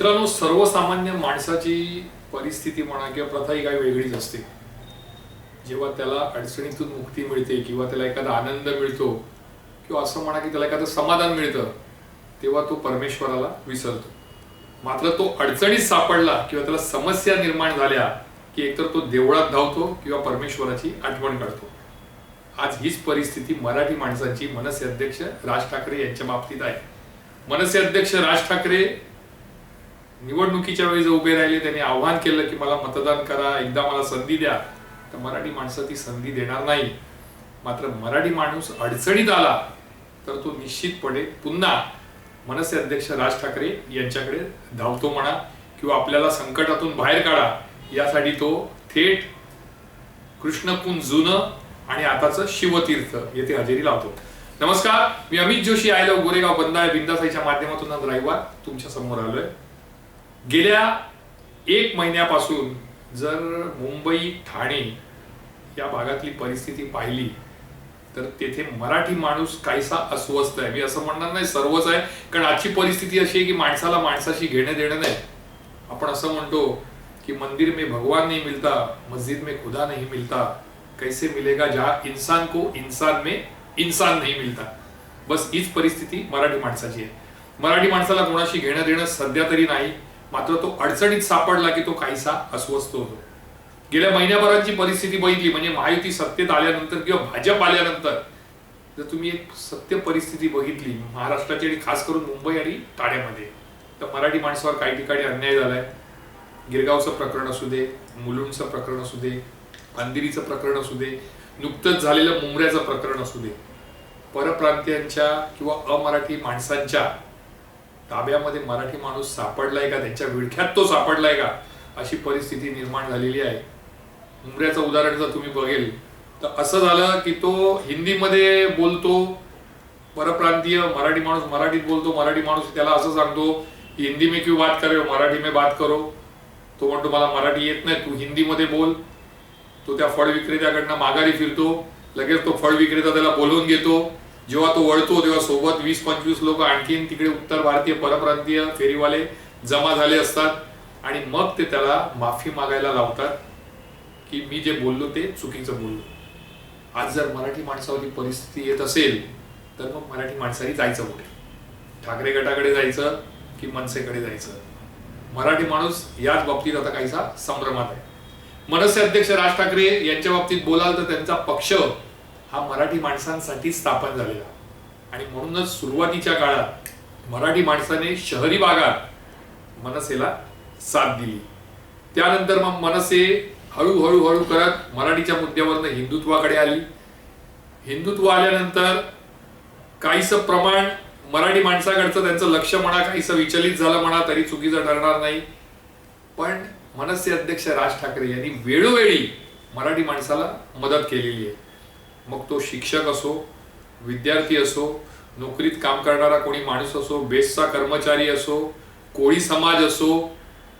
मित्रांनो सर्वसामान्य माणसाची परिस्थिती म्हणा किंवा प्रथा ही काही वेगळीच असते. जेव्हा त्याला अडचणीतून मुक्ती मिळते किंवा त्याला एखादा आनंद मिळतो किंवा असं म्हणा की त्याला एखादं समाधान मिळतं तेव्हा तो परमेश्वराला विसरतो. मात्र तो अडचणीत सापडला किंवा त्याला समस्या निर्माण झाल्या की एकतर तो देवळात धावतो किंवा परमेश्वराची आठवण काढतो आज हीच परिस्थिती मराठी माणसांची मनसे अध्यक्ष राज ठाकरे यांच्या बाबतीत आहे. मनसे अध्यक्ष राज ठाकरे निवडणुकीच्या वेळी जे उभे राहिले त्यांनी आव्हान केलं की मला मतदान करा एकदा मला संधी द्या तर मराठी माणसं ती संधी देणार नाही. मात्र मराठी माणूस अडचणीत आला तर तो निश्चितपणे पुन्हा मनसे अध्यक्ष राज ठाकरे यांच्याकडे धावतो म्हणा किंवा आपल्याला संकटातून बाहेर काढा. यासाठी तो थेट कृष्णकुंज जुनं आणि आताचं शिवतीर्थ येथे हजेरी लावतो. नमस्कार मी अमित जोशी आयलो गोरेगाव बंदाय बिंदासाईच्या माध्यमातून आज रविवार तुमच्यासमोर आलोय. गेल्या एक महिन्यापासून जर मुंबई ठाणे या भागातली परिस्थिती पाहिली तर तेथे मराठी माणूस काहीसा अस्वस्थ आहे. मी असं म्हणणार नाही सर्वच आहे कारण आजची परिस्थिती अशी आहे की माणसाला माणसाशी घेणं देणं नाही. आपण असं म्हणतो कि मंदिर में भगवान नहीं मिलता मस्जिद में खुदा नहीं मिलता. कैसे मिलेगा जहां इंसान को इंसान में इंसान नहीं मिलता? बस हीच परिस्थिती मराठी माणसाची आहे. मराठी माणसाला कोणाशी घेणं देणं सध्या तरी नाही. मात्र तो अडचणीत सापडला की तो काहीसा अस्वस्थ होतो. गेल्या महिन्याभराची परिस्थिती बघितली म्हणजे महायुती सत्तेत आल्यानंतर किंवा भाजप आल्यानंतर जर तुम्ही एक सत्य परिस्थिती बघितली महाराष्ट्राची आणि खास करून मुंबई आणि ठाण्यामध्ये तर मराठी माणसावर काही ठिकाणी अन्याय झालाय. गिरगावचं प्रकरण असू दे मुलुंडचं प्रकरण असू दे अंधेरीचं प्रकरण असू दे नुकतंच झालेलं मुंबऱ्याचं प्रकरण असू दे परप्रांतीयांच्या किंवा अमराठी माणसांच्या ताब्यामध्ये मराठी माणूस सापडलाय का? त्यांच्या विळख्यात तो सापडलाय का? अशी परिस्थिती निर्माण झालेली आहे. उमऱ्याचं उदाहरण जर तुम्ही बघेल तर असं झालं की तो हिंदीमध्ये बोलतो परप्रांतीय मराठी माणूस मराठीत बोलतो मराठी माणूस त्याला असं सांगतो की हिंदी में क्यों बात करे हो? मराठी में बात करो. तो म्हणतो मला मराठी येत नाही तू हिंदीमध्ये बोल. तो त्या फळ विक्रेत्याकडनं माघारी फिरतो लगेच तो फळ विक्रेता त्याला बोलवून घेतो. जेव्हा तो वळतो तेव्हा सोबत वीस पंचवीस लोक आणखीन तिकडे उत्तर भारतीय परप्रांतीय फेरीवाले जमा झाले असतात. आणि मग ते त्याला माफी मागायला लावतात की मी जे बोललो ते चुकीचं बोललो. आज जर मराठी माणसावरची परिस्थिती येत असेल तर मग मराठी माणसाने जायचं कुठे? ठाकरे गटाकडे जायचं की मनसेकडे जायचं? मराठी माणूस याच बाबतीत आता काहीसा संभ्रमात आहे. मनसे अध्यक्ष राज ठाकरे यांच्या बाबतीत बोलाल तर त्यांचा पक्ष हा मराठी माणसांसाठी स्थापन झालेला. आणि म्हणूनच सुरुवातीच्या काळात मराठी माणसाने शहरी भागात मनसेला साथ दिली. त्यानंतर मग मनसे हळूहळू हळू करत मराठीच्या मुद्द्यावरनं हिंदुत्वाकडे आली. हिंदुत्व आल्यानंतर काहीसं प्रमाण मराठी माणसाकडचं त्यांचं लक्ष म्हणा काहीसं विचलित झालं म्हणा तरी चुकीचं ठरणार नाही. पण मनसे अध्यक्ष राज ठाकरे यांनी वेळोवेळी मराठी माणसाला मदत केलेली आहे. मग तो शिक्षक असो विद्यार्थी असो नोकरीत काम करणारा कोणी माणूस असो बेस्टचा कर्मचारी असो कोळी समाज असो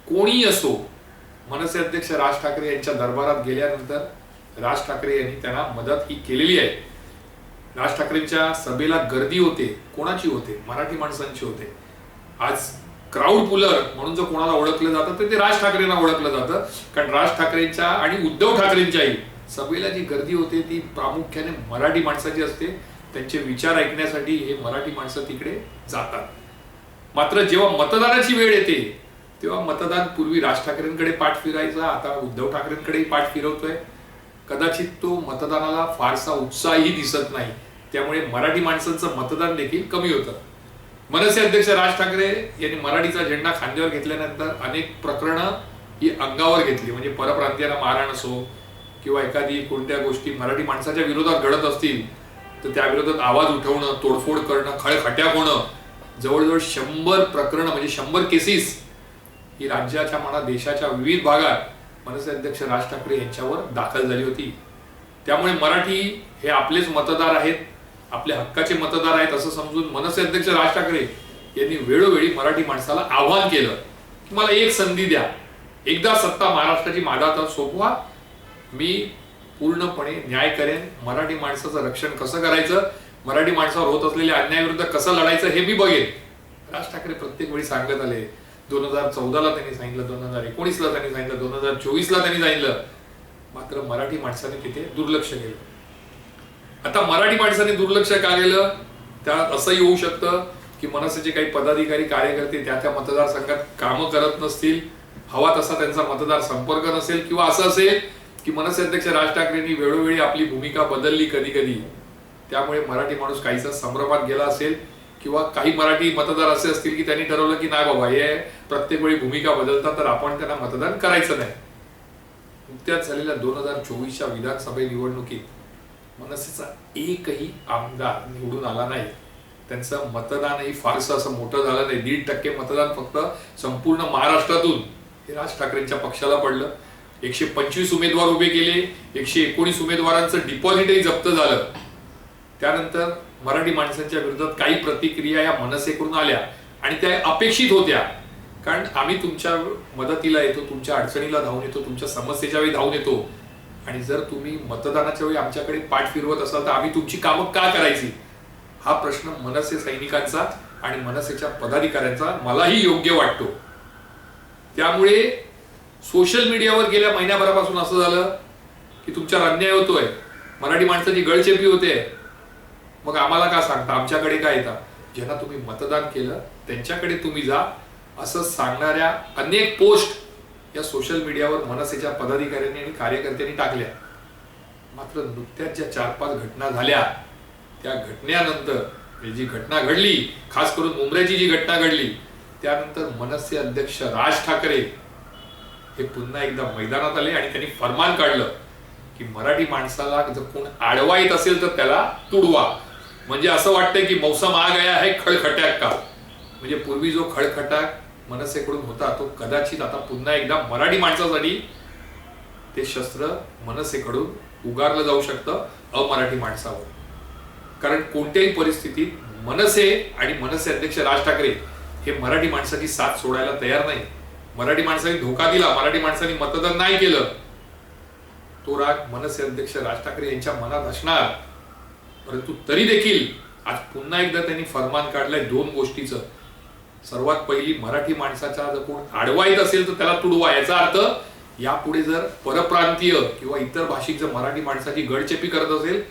कोणी असो मनसे अध्यक्ष राज ठाकरे यांच्या दरबारात गेल्यानंतर राज ठाकरे यांनी त्यांना मदत ही केलेली आहे. राज ठाकरेंच्या सभेला गर्दी होते कोणाची होते? मराठी माणसांची होते. आज क्राऊड पुलर म्हणून जर कोणाला ओळखलं जातं तर ते राज ठाकरेंना ओळखलं जातं. कारण राज ठाकरेंच्या आणि उद्धव ठाकरेंच्याही सभेला जी गर्दी होते ती प्रामुख्याने मराठी माणसाची असते. त्यांचे विचार ऐकण्यासाठी हे मराठी माणसं तिकडे जातात. मात्र जेव्हा मतदानाची वेळ येते तेव्हा मतदान पूर्वी राज ठाकरेंकडे पाठ फिरायचा आता उद्धव ठाकरेंकडेही पाठ फिरवतोय. कदाचित तो मतदानाला फारसा उत्साहही दिसत नाही. त्यामुळे मराठी माणसांचं मतदान देखील कमी होतं. मनसे अध्यक्ष राज ठाकरे यांनी मराठीचा झेंडा खांद्यावर घेतल्यानंतर अनेक प्रकरणं ही अंगावर घेतली. म्हणजे परप्रांतीयांना मारहाण असो किंवा एखादी कोणत्या गोष्टी मराठी माणसाच्या विरोधात घडत असतील तर त्या विरोधात आवाज उठवणं तोडफोड करणं खळखट्याक होणं जवळजवळ शंभर प्रकरणं म्हणजे शंभर केसेस ही राज्याच्या म्हणा देशाच्या विविध भागात मनसे अध्यक्ष राज ठाकरे यांच्यावर दाखल झाली होती. त्यामुळे मराठी हे आपलेच मतदार आहेत आपल्या हक्काचे मतदार आहेत असं समजून मनसे अध्यक्ष राज ठाकरे यांनी वेळोवेळी मराठी माणसाला आव्हान केलं की मला एक संधी द्या. एकदा सत्ता महाराष्ट्राची माझ्या हातात सोपवा मी पूर्णपणे न्याय करेन. मराठी माणसाचं रक्षण कसं करायचं? मराठी माणसावर होत असलेल्या अन्यायाविरुद्ध कसं लढायचं हे मी बघेन. राज ठाकरे प्रत्येक वेळी सांगत आले. दोन हजार चौदाला त्यांनी सांगितलं दोन हजार एकोणीसला त्यांनी सांगितलं दोन हजार चोवीसला त्यांनी सांगितलं. मात्र मराठी माणसाने तिथे दुर्लक्ष केलं. आता मराठी माणसाने दुर्लक्ष का केलं? त्यात असंही होऊ शकतं की मनसेचे काही पदाधिकारी कार्यकर्ते त्या त्या मतदारसंघात कामं करत नसतील. हवा तसा त्यांचा मतदार संपर्क नसेल किंवा असं असेल की मनसे अध्यक्ष राज ठाकरेंनी वेळोवेळी आपली भूमिका बदलली कधी कधी त्यामुळे मराठी माणूस काहीसा संभ्रमात गेला असेल किंवा काही मराठी मतदार असे असतील की त्यांनी ठरवलं की नाही बाबा हे प्रत्येक वेळी भूमिका बदलतात तर आपण त्यांना मतदान करायचं नाही. नुकत्याच झालेल्या दोन हजार चोवीसच्या विधानसभा निवडणुकीत मनसेचा एकही आमदार निवडून आला नाही. त्यांचं मतदानही फारसं असं मोठं झालं नाही. दीड टक्के मतदान फक्त संपूर्ण महाराष्ट्रातून हे राज ठाकरेंच्या पक्षाला पडलं. एकशे पंचवीस उमेदवार उभे केले एकशे एकोणीस उमेदवारांचं डिपॉझिटही जप्त झालं. त्यानंतर मराठी माणसांच्या विरोधात काही प्रतिक्रिया या मनसेकडून आल्या आणि त्या अपेक्षित होत्या. कारण आम्ही तुमच्या मदतीला येतो तुमच्या अडचणीला धावून येतो तुमच्या समस्येच्या वेळी धावून येतो. आणि जर तुम्ही मतदानाच्या वेळी आमच्याकडे पाठ फिरवत असाल तर आम्ही तुमची कामं का करायची? हा प्रश्न मनसे सैनिकांचा आणि मनसेच्या पदाधिकाऱ्यांचा मलाही योग्य वाटतो. त्यामुळे सोशल मीडियावर गेल्या महिन्याभरापासून असं झालं की तुमच्यावर अन्याय होतोय. मराठी माणसाची गळचेपी होते. मग आम्हाला का सांगता? आमच्याकडे काय येतात ज्यांना तुम्ही मतदान केलं त्यांच्याकडे तुम्ही जा. असं सांगणाऱ्या अनेक पोस्ट या सोशल मीडियावर मनसेच्या पदाधिकाऱ्यांनी आणि कार्यकर्त्यांनी टाकल्या. मात्र नुकत्याच ज्या चार पाच घटना झाल्या त्या घटनेनंतर जी घटना घडली खास करून मुंबईची जी घटना घडली त्यानंतर मनसे अध्यक्ष राज ठाकरे ते पुन्हा एकदा मैदानात आले आणि त्यांनी फरमान काढलं की मराठी माणसाला जर कोण आडवा येत असेल तर त्याला तुडवा. म्हणजे असं वाटतंय की मौसम आ गया आहे खळखट्याक का? म्हणजे पूर्वी जो खळखटाक मनसेकडून होता तो कदाचित आता पुन्हा एकदा मराठी माणसासाठी ते शस्त्र मनसेकडून उगारलं जाऊ शकतं अमराठी माणसावर. कारण कोणत्याही परिस्थितीत मनसे आणि मनसे अध्यक्ष राज ठाकरे हे मराठी माणसाची साथ सोडायला तयार नाही मराठी माणसाने धोका दिला मराठी माणसाने मतदान नाही केलं तो राग मनसे अध्यक्ष राज ठाकरे यांच्या मनात असणार. परंतु तरी देखील आज पुन्हा एकदा त्यांनी फरमान काढलंय दोन गोष्टीचं. सर्वात पहिली मराठी माणसाचा जर कोण आडवा येत असेल तर त्याला तुडवा याचा अर्थ यापुढे जर परप्रांतीय किंवा इतर भाषिक जर मराठी माणसाची गडचेपी करत असेल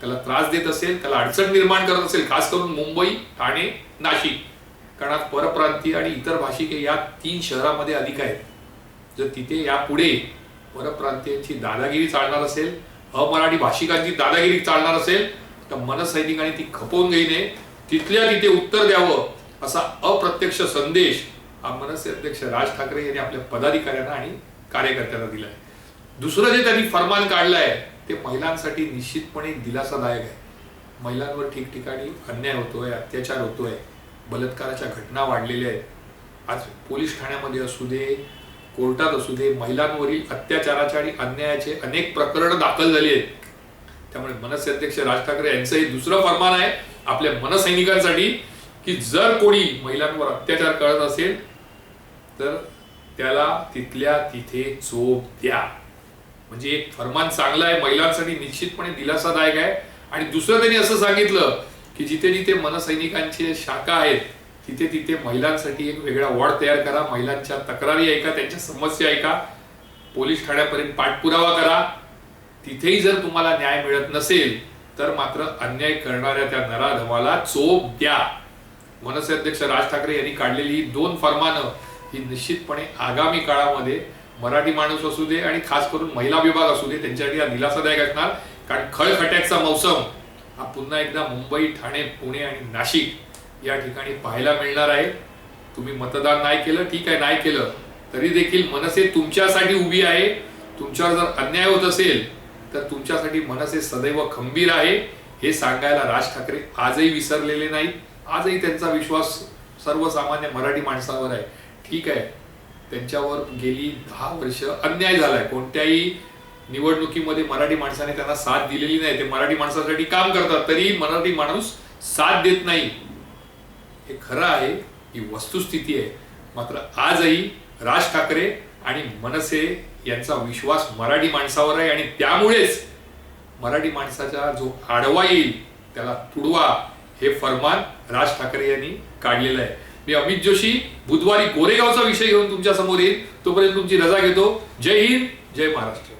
त्याला त्रास देत असेल त्याला अडचण निर्माण करत असेल खास करून मुंबई ठाणे नाशिक. कारण आज परप्रांतीय आणि इतर भाषिके या तीन शहरामध्ये अधिक आहेत. जर तिथे यापुढे परप्रांतीयांची दादागिरी चालणार असेल अमराठी भाषिकांची दादागिरी चालणार असेल तर मनसैनिकांनी ती खपवून घेणे तिथल्या तिथे उत्तर द्यावं असा अप्रत्यक्ष संदेश हा मनसे अध्यक्ष राज ठाकरे यांनी आपल्या पदाधिकाऱ्यांना आणि कार्यकर्त्यांना दिला आहे. दुसरं जे त्यांनी फरमान काढलं आहे ते महिलांसाठी निश्चितपणे दिलासादायक आहे. महिलांवर ठिकठिकाणी अन्याय होतोय अत्याचार होतोय. बलात्काराच्या घटना वाढलेल्या आहेत. आज पोलीस ठाण्यामध्ये असू दे कोर्टात असू दे महिलांवरील अत्याचाराच्या आणि अन्यायाचे अनेक प्रकरण दाखल झाली आहेत. त्यामुळे मनसे अध्यक्ष राज ठाकरे यांचंही दुसरं फरमान आहे आपल्या मनसैनिकांसाठी की जर कोणी महिलांवर अत्याचार करत असेल तर त्याला तिथल्या तिथे चोप द्या. म्हणजे एक फरमान चांगलं आहे महिलांसाठी निश्चितपणे दिलासादायक आहे. आणि दुसरं त्यांनी असं सांगितलं की जिथे जिथे मनसैनिकांचे शाखा आहेत तिथे तिथे महिलांसाठी एक वेगळा वॉर्ड तयार करा महिलांच्या तक्रारी ऐका त्यांच्या समस्या ऐका पोलीस ठाण्यापर्यंत पाठपुरावा करा. तिथेही जर तुम्हाला न्याय मिळत नसेल तर मात्र अन्याय करणाऱ्या त्या नराधमाला चोप द्या. मनसे अध्यक्ष राज ठाकरे यांनी काढलेली ही दोन फरमानं ही निश्चितपणे आगामी काळामध्ये मराठी माणूस असू दे आणि खास करून महिला विभाग असू दे त्यांच्यासाठी हा दिलासादायक असणार. कारण खळखट्याचा मौसम हा पुन्हा एकदा मुंबई ठाणे पुणे आणि नाशिक या ठिकाणी पाहायला मिळणार आहे. तुम्ही मतदान नाही केलं ठीक आहे नाही केलं तरी देखील मनसे तुमच्यासाठी उभी आहे. तुमच्यावर जर अन्याय होत असेल तर तुमच्यासाठी मनसे सदैव खंबीर आहे. हे सांगायला राज ठाकरे आजही विसरलेले नाहीत आजही त्यांचा विश्वास सर्वसामान्य मराठी माणसावर आहे. ठीक आहे त्यांच्यावर गेली दहा वर्ष अन्याय झालाय. कोणत्याही निवडणुकीमध्ये मराठी माणसाने त्यांना साथ दिलेली नाही. ते मराठी माणसासाठी काम करतात. तरी मराठी माणूस साथ देत नाही. हे खरं आहे. ही वस्तुस्थिती आहे. मात्र आजही राज ठाकरे आणि मनसे यांचा विश्वास मराठी माणसावर आहे आणि त्यामुळेच मराठी माणसाचा जो आडवा येईल त्याला तुडवा हे फरमान राज ठाकरे यांनी काढलेलं आहे. मी अमित जोशी बुधवारी गोरेगावचा विषय घेऊन तुमच्यासमोर येईल तोपर्यंत तुमची रजा घेतो. जय हिंद. जय महाराष्ट्र.